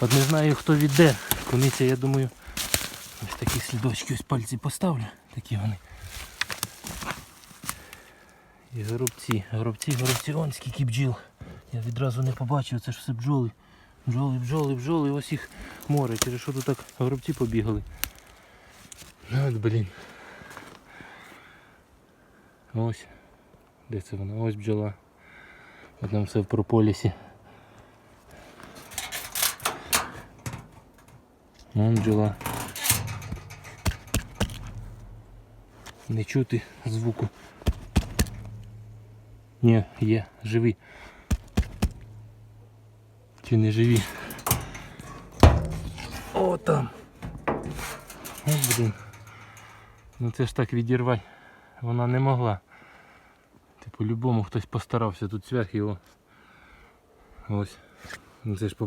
От не знаю хто відде. Кониця, я думаю, ось такі слідочки, ось пальці поставлю. Такі вони. І горобці, горобці, горобці, он скільки бджіл. Я відразу не побачив, це ж все бджоли. Бджоли, бджоли, бджоли, ось їх море. Через що тут так горобці побігали. Ну от блін. Ось. Де це вона? Ось бджола. От там все в прополісі. Вон бджола. Не чути звуку. Ні, є, живі. Чи не живі? О, там. О, блін. Ну це ж так відірвати. Вона не могла. Ти по-любому хтось постарався тут зверху його. Ось. Ну це ж